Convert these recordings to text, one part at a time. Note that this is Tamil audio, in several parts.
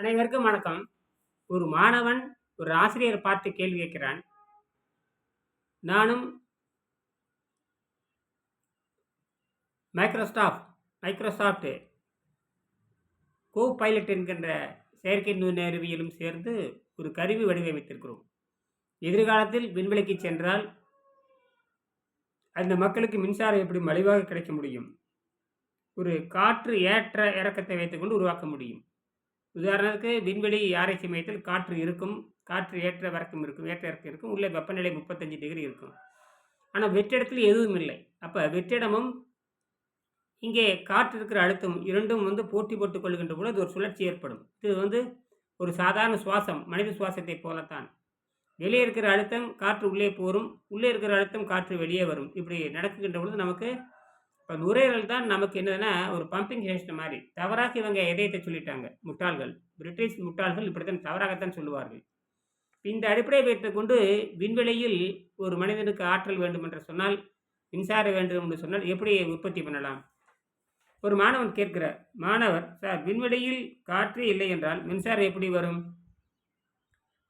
அனைவருக்கும் வணக்கம். ஒரு மாணவன் ஒரு ஆசிரியர் பார்த்து கேள்வி கேட்கிறான். நானும் மைக்ரோசாஃப்ட் மைக்ரோசாஃப்ட் கோ பைலட் என்கின்ற செயற்கை நுண்ணறிவியலும் சேர்ந்து ஒரு கருவி வடிவமைத்திருக்கிறோம். எதிர்காலத்தில் விண்வெளிக்கு சென்றால் அந்த மக்களுக்கு மின்சாரம் எப்படி மலிவாக கிடைக்க முடியும். ஒரு காற்று ஏற்ற இறக்கத்தை வைத்துக்கொண்டு உருவாக்க முடியும். உதாரணத்துக்கு விண்வெளி ஆராய்ச்சி மையத்தில் காற்று இருக்கும் காற்று ஏற்ற இறக்கம் இருக்கும் ஏற்ற இறக்கம் இருக்கும் உள்ளே வெப்பநிலை முப்பத்தஞ்சு டிகிரி இருக்கும். ஆனால் வெற்றிடத்தில் எதுவும் இல்லை. அப்போ வெற்றிடமும் இங்கே காற்று இருக்கிற அழுத்தம் இரண்டும் வந்து போட்டி போட்டுக் கொள்கின்ற பொழுது ஒரு சுழற்சி ஏற்படும். இது வந்து ஒரு சாதாரண சுவாசம் மனித சுவாசத்தை போலத்தான். வெளியே இருக்கிற அழுத்தம் காற்று உள்ளே போரும் உள்ளே இருக்கிற அழுத்தம் காற்று வெளியே வரும். இப்படி நடக்குகின்ற பொழுது நமக்கு இப்போ நுரையீரல் தான் நமக்கு என்னதுன்னா ஒரு பம்பிங் ஸ்டேஷன் மாதிரி. தவறாக இவங்க இதயத்தை சொல்லிட்டாங்க. முட்டாள்கள். பிரிட்டிஷ் முட்டாள்கள் இப்படித்தான் தவறாகத்தான் சொல்லுவார்கள். இந்த அடிப்படையை வைத்துக்கொண்டு விண்வெளியில் ஒரு மனிதனுக்கு ஆற்றல் வேண்டும் என்று சொன்னால் மின்சாரம் வேண்டும் என்று சொன்னால் எப்படி உற்பத்தி பண்ணலாம்? ஒரு மாணவன் கேட்கிறார் மாணவர் சார் விண்வெளியில் காற்று இல்லை என்றால் மின்சாரம் எப்படி வரும்?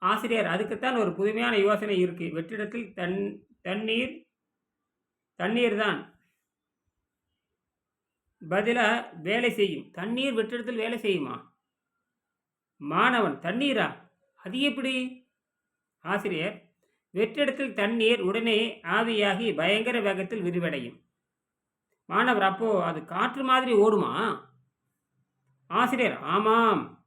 ஆசிரியர் அதுக்குத்தான் ஒரு புதுமையான யோசனை இருக்குது வெற்றிடத்தில் தன் தண்ணீர் தண்ணீர் தான். பதிலாக வேலை செய்யும். தண்ணீர் வெற்றிடத்தில் வேலை செய்யுமா? மாணவன் தண்ணீரா? அது எப்படி? ஆசிரியர் வெற்றிடத்தில் தண்ணீர் உடனே ஆவியாகி பயங்கர வேகத்தில் விரிவடையும். மாணவர் அப்போ அது காற்று மாதிரி ஓடுமா? ஆசிரியர் ஆமாம்.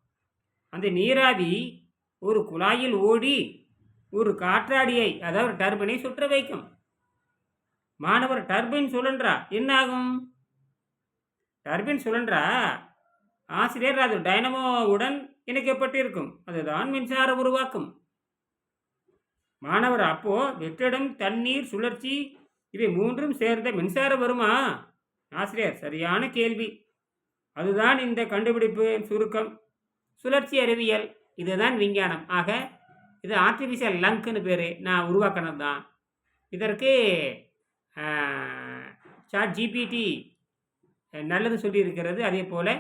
அந்த நீராவி ஒரு குழாயில் ஓடி ஒரு காற்றாடியை அதாவது டர்பனை சுற்ற வைக்கும். மாணவர் டர்பைன் சுழன்றா? என்னாகும்? டர்பின் சுழன்றா? ஆசிரியர் அது டைனமோவுடன் இணைக்கப்பட்டிருக்கும். அதுதான் மின்சார உருவாக்கும். மாணவர் அப்போ வெற்றிடம் தண்ணீர் சுழற்சி இவை மூன்றும் சேர்ந்த மின்சாரம் வருமா? ஆசிரியர் சரியான கேள்வி. அதுதான் இந்த கண்டுபிடிப்பு சுருக்கம். சுழற்சி அறிவியல் இதுதான் விஞ்ஞானம். ஆக இது ஆர்டிஃபிஷியல் லங்க்னு பேர். நான் உருவாக்கினது தான் இதற்கு சாட் ஜிபிடி நல்லது சொல்லியிருக்கிறது. அதே போல்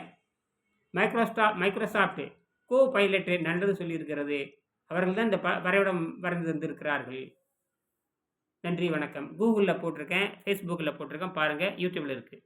மைக்ரோஸ்டா மைக்ரோசாஃப்ட் கோ பைலட் நல்லது சொல்லியிருக்கிறது. அவர்கள் தான் இந்த ப வரைபடம் வரைந்து தந்திருக்கிறார்கள். நன்றி வணக்கம். கூகுளில் போட்டிருக்கேன் ஃபேஸ்புக்கில் போட்டிருக்கேன் பாருங்கள் யூடியூப்பில் இருக்குது